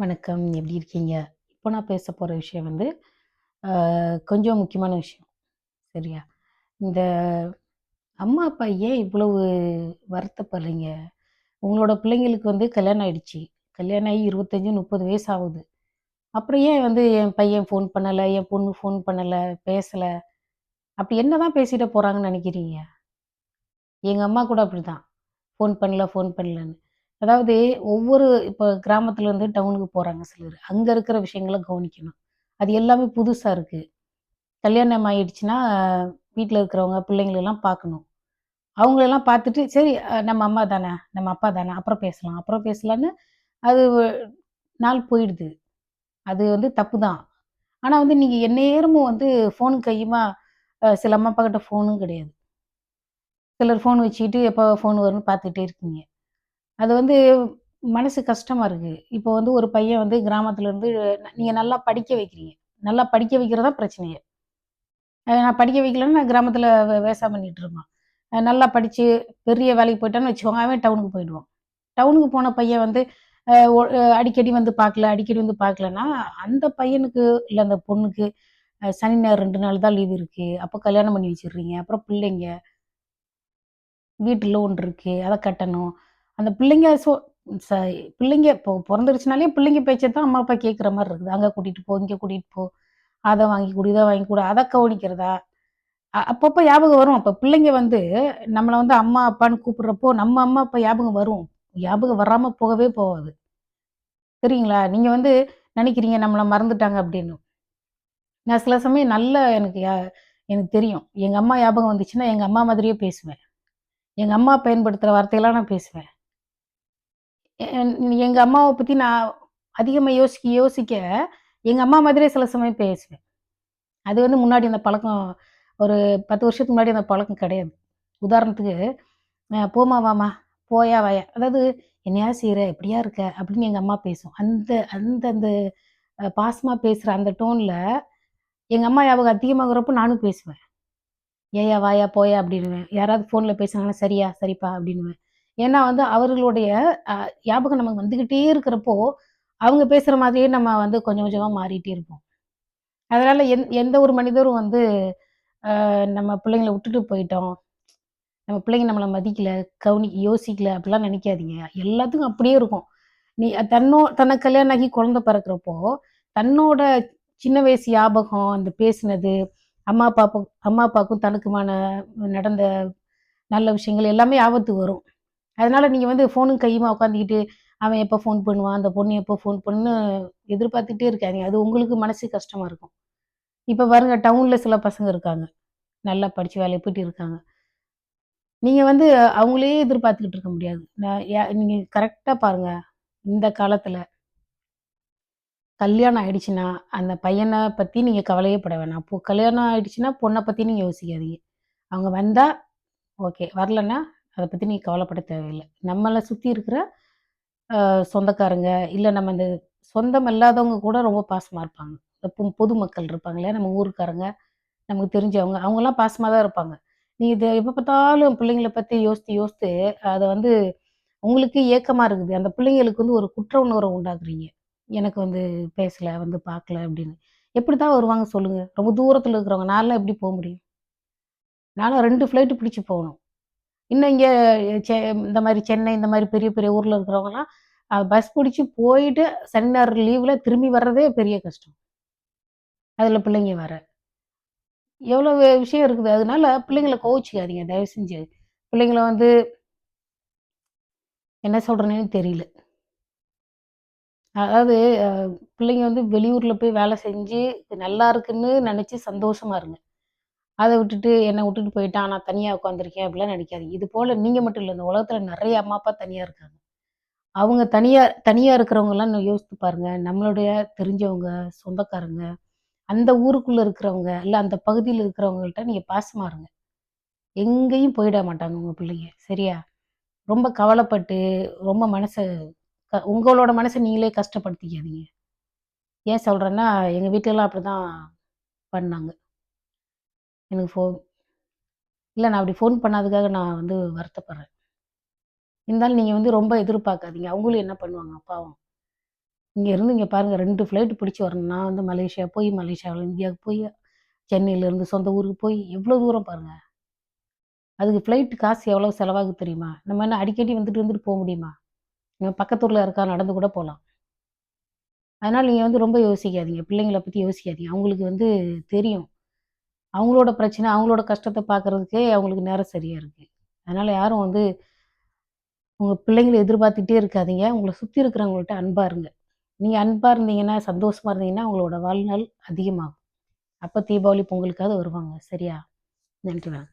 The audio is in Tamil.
வணக்கம். எப்படி இருக்கீங்க? இப்போ நான் பேச போகிற விஷயம் வந்து, கொஞ்சம் முக்கியமான விஷயம். சரியா? இந்த அம்மா, அப்பா ஏன் இவ்வளவு வருத்தப்படுறீங்க? உங்களோட பிள்ளைங்களுக்கு வந்து கல்யாணம் ஆயிடுச்சு. கல்யாணம் ஆகி 25, 30 வயசு ஆகுது. அப்புறம் ஏன் வந்து என் பையன் ஃபோன் பண்ணலை என் பொண்ணு ஃபோன் பண்ணலை பேசலை அப்படி என்ன தான் பேசிட்டு போகிறாங்கன்னு நினைக்கிறீங்க எங்கள் அம்மா கூட அப்படிதான். ஃபோன் பண்ணல, ஃபோன் பண்ணலன்னு. அதாவது ஒவ்வொரு இப்ப கிராமத்துலருந்து டவுனுக்கு போறாங்க சிலர். அங்க இருக்கிற விஷயங்களை கவனிக்கணும். அது எல்லாமே புதுசா இருக்கு. கல்யாணம் ஆயிடுச்சுன்னா, வீட்டில் இருக்கிறவங்க, பிள்ளைங்களெல்லாம் பார்க்கணும். அவங்களெல்லாம் பார்த்துட்டு, சரி நம்ம அம்மா தானே, நம்ம அப்பா தானே, அப்புறம் பேசலாம், அப்புறம் பேசலான்னு அது நாள் போயிடுது. அது வந்து தப்பு தான். ஆனால் வந்து நீங்கள் எந்நேரமும் வந்து ஃபோன் கையுமா சில அம்மா அப்பா கிட்ட ஃபோனும் கிடையாது. சிலர் ஃபோன் வச்சுக்கிட்டு எப்போ ஃபோன் வரும்னு பார்த்துக்கிட்டே இருக்கீங்க. அது வந்து மனசு கஷ்டமாக இருக்குது இப்போ வந்து ஒரு பையன் வந்து கிராமத்துலேருந்து நீங்கள் நல்லா படிக்க வைக்கிறீங்க. நல்லா படிக்க வைக்கிறதா பிரச்சனையே. நான் படிக்க வைக்கலன்னு நான் கிராமத்தில் விவசாயம் பண்ணிட்டு இருப்பான். நல்லா படித்து பெரிய வேலைக்கு போயிட்டான்னு வச்சுக்கோங்க, அவன் டவுனுக்கு போயிடுவான். டவுனுக்கு போன பையன் வந்து அடிக்கடி வந்து பார்க்கல, அடிக்கடி வந்து பார்க்கலன்னா, அந்த பையனுக்கு இல்லை அந்த பொண்ணுக்கு சனி, ஞாயிறு 2 நாள் தான் லீவ் இருக்குது அப்போ கல்யாணம் பண்ணி வச்சிடுறீங்க அப்புறம் பிள்ளைங்க, வீட்டு லோன் இருக்குது அதை கட்டணும். அந்த பிள்ளைங்க சோ ச பிள்ளைங்க இப்போ பிறந்துருச்சுனாலே பிள்ளைங்க பேச்சை தான் அம்மா, அப்பா கேட்குற மாதிரி இருக்குது. அங்கே கூட்டிட்டு போ, இங்கே கூட்டிட்டு போ. அதை வாங்கி கொடு இதை வாங்கி கொடு அதை கவனிக்கிறதா? அப்பப்போ ஞாபகம் வரும். அப்போ பிள்ளைங்க வந்து நம்மளை வந்து அம்மா, அப்பான்னு கூப்பிடுறப்போ, நம்ம அம்மா, அப்பா ஞாபகம் வரும். ஞாபகம் வராமல் போகவே போகாது. சரிங்களா? நீங்கள் வந்து நினைக்கிறீங்க நம்மளை மறந்துட்டாங்க அப்படின்னு. நான் சில சமயம் நல்லா எனக்கு எனக்கு தெரியும். எங்கள் அம்மா ஞாபகம் வந்துச்சுன்னா, எங்கள் அம்மா மாதிரியே பேசுவேன். எங்கள் அம்மா பயன்படுத்துகிற வார்த்தையெல்லாம் நான் பேசுவேன். என் எங்க அம்மாவை பத்தி நான் அதிகமாக யோசிக்க யோசிக்க, எங்க அம்மா மாதிரியே சில சமயம் பேசுவேன். அது வந்து முன்னாடி அந்த பழக்கம் ஒரு 10 வருஷத்துக்கு முன்னாடி அந்த பழக்கம் கிடையாது. உதாரணத்துக்கு, போமா வாமா போயா, வாயா" அதாவது "என்னையா செய்கிற எப்படியா இருக்க?" அப்படின்னு எங்கள் அம்மா பேசும். அந்த அந்த அந்த பாசமாக பேசுகிற அந்த டோனில் எங்கள் அம்மா ஞாபகம் அதிகமாகிறப்போ நானும் பேசுவேன். "ஏய்யா, வாயா, போயா" அப்படின்னுவேன். யாராவது ஃபோனில் பேசுனாங்கன்னா, "சரியா, சரிப்பா" அப்படின்னுவேன். ஏன்னா வந்து அவர்களுடைய ஞாபகம் நமக்கு வந்துக்கிட்டே இருக்கிறப்போ, அவங்க பேசுகிற மாதிரியே நம்ம வந்து கொஞ்சம் கொஞ்சமாக மாறிட்டே இருப்போம். அதனால எந் எந்த ஒரு மனிதரும் வந்து நம்ம பிள்ளைங்கள விட்டுட்டு போயிட்டோம். நம்ம பிள்ளைங்க நம்மளை மதிக்கல, கவனி யோசிக்கல அப்படிலாம் நினைக்காதீங்க. எல்லாத்துக்கும் அப்படியே இருக்கும். நீ தன்னோ தன்னை கல்யாணம் ஆகி குழந்தை பிறக்கிறப்போ, தன்னோட சின்ன வயசு ஞாபகம், அந்த பேசினது, அம்மா, அப்பாவுக்கும் அம்மா, அப்பாவுக்கும் தனக்குமான நடந்த நல்ல விஷயங்கள் எல்லாமே ஆபத்து வரும். அதனால நீங்க வந்து ஃபோனும் கையுமா உட்காந்துக்கிட்டு, அவன் எப்போ ஃபோன் பண்ணுவான், அந்த பொண்ணு எப்போ ஃபோன் பண்ணுன்னு எதிர்பார்த்துட்டே இருக்காதீங்க. அது உங்களுக்கு மனசு கஷ்டமா இருக்கும். இப்போ பாருங்க டவுன்ல சில பசங்க இருக்காங்க. நல்லா படித்து வேலையை போயிட்டு இருக்காங்க. நீங்கள் வந்து அவங்களே எதிர்பார்த்துக்கிட்டு இருக்க முடியாது. நான் நீங்கள் கரெக்டாக பாருங்கள் இந்த காலத்தில் கல்யாணம் ஆயிடுச்சுன்னா, அந்த பையனை பற்றி நீங்கள் கவலையே பட வேணாம். அப்போ கல்யாணம் ஆயிடுச்சுன்னா, பொண்ணை பற்றி நீங்கள் யோசிக்காதீங்க. அவங்க வந்தால் ஓகே. வரலன்னா, அதை பற்றி நீ கவலைப்பட தேவையில்லை நம்மளை சுற்றி இருக்கிற சொந்தக்காரங்க, இல்லை நம்ம இந்த சொந்தம் இல்லாதவங்க கூட ரொம்ப பாசமாக இருப்பாங்க. இப்போ பொதுமக்கள் இருப்பாங்க இல்லையா? நம்ம ஊருக்காரங்க, நமக்கு தெரிஞ்சவங்க, அவங்கெல்லாம் பாசமாக தான் இருப்பாங்க. நீ இதை எப்போ பார்த்தாலும் பிள்ளைங்கள பற்றி யோசித்து, யோசித்து அதை வந்து உங்களுக்கு ஏக்கமாக இருக்குது. அந்த பிள்ளைங்களுக்கு வந்து ஒரு குற்ற உணர்வை உண்டாக்குறீங்க. எனக்கு வந்து பேசலை வந்து பார்க்கல அப்படின்னு. எப்படி தான் வருவாங்க சொல்லுங்கள் ரொம்ப தூரத்தில் இருக்கிறவங்க. நான்லாம் எப்படி போக முடியும்? நானும் ரெண்டு ஃப்ளைட்டு பிடிச்சி போகணும். இன்னும் இங்கே செ இந்த மாதிரி சென்னை, இந்த மாதிரி பெரிய, பெரிய ஊரில் இருக்கிறவங்கலாம் பஸ் பிடிச்சி போயிட்டு சனி, ஞாயிறு லீவில் திரும்பி வர்றதே பெரிய கஷ்டம். அதில் பிள்ளைங்க வர எவ்வளோ விஷயம் இருக்குது. அதனால பிள்ளைங்கள கோவிச்சுக்காதீங்க தயவு செஞ்சு. பிள்ளைங்கள வந்து என்ன சொல்கிறேன்னு தெரியல. அதாவது பிள்ளைங்க வந்து வெளியூரில் போய் வேலை செஞ்சு நல்லா இருக்குன்னு நினச்சி சந்தோஷமா இருங்க. அதை விட்டுட்டு என்னை விட்டுட்டு போயிட்டான், நான் தனியாக உட்காந்துருக்கேன் அப்படிலாம் நெனைக்காதீங்க. இது போல் நீங்கள் மட்டும் இல்லை இந்த உலகத்தில் நிறைய அம்மா, அப்பா தனியாக இருக்காங்க. அவங்க தனியாக தனியாக இருக்கிறவங்கலாம் யோசித்து பாருங்கள் நம்மளுடைய தெரிஞ்சவங்க, சொந்தக்காரங்க, அந்த ஊருக்குள்ளே இருக்கிறவங்க, இல்லை அந்த பகுதியில் இருக்கிறவங்கள்ட்ட நீங்கள் பாசமாக இருங்க. எங்கேயும் போயிட மாட்டாங்க உங்கள் பிள்ளைங்க. சரியா? ரொம்ப கவலைப்பட்டு, ரொம்ப மனசை க உங்களோட மனசை நீங்களே கஷ்டப்படுத்திக்காதீங்க. ஏன் சொல்கிறேன்னா எங்கள் வீட்டிலலாம் அப்படி அப்படிதான் பண்ணாங்க. எனக்கு ஃபோ இல்லை நான் அப்படி ஃபோன் பண்ணாததுக்காக நான் வந்து வருத்தப்படுறேன். இருந்தாலும் நீங்கள் வந்து ரொம்ப எதிர்பார்க்காதீங்க. அவங்களும் என்ன பண்ணுவாங்க? பாவம். இங்கே இருந்து இங்கே பாருங்கள் ரெண்டு ஃப்ளைட் பிடிச்சி வரணும். நான் வந்து மலேசியா போய் மலேசியாவில் இந்தியாவுக்கு போய் சென்னையிலேருந்து சொந்த ஊருக்கு போய் எவ்வளோ தூரம் பாருங்கள் அதுக்கு ஃப்ளைட் காசு எவ்வளோ செலவாகுது தெரியுமா? நம்ம என்ன அடிக்கடி வந்துட்டு வந்துட்டு போக முடியுமா? நம்ம பக்கத்தூரில் இருக்கா நடந்து கூட போகலாம் அதனால் நீங்கள் வந்து ரொம்ப யோசிக்காதீங்க. பிள்ளைங்களை பற்றி யோசிக்காதீங்க. அவங்களுக்கு வந்து தெரியும். அவங்களோட பிரச்சனை அவங்களோட கஷ்டத்தை பார்க்குறதுக்கே அவங்களுக்கு நேரம் சரியாக இருக்குது அதனால் யாரும் வந்து உங்கள் பிள்ளைங்களை எதிர்பார்த்துட்டே இருக்காதீங்க. உங்களை சுற்றி இருக்கிறவங்கள்ட்ட அன்பாக இருங்க. நீங்கள் அன்பாக இருந்தீங்கன்னா சந்தோஷமாக இருந்தீங்கன்னா அவங்களோட வாழ்நாள் அதிகமாகும். அப்போ தீபாவளி பொங்கலுக்காவது வருவாங்க. சரியா? நன்றி மேம்.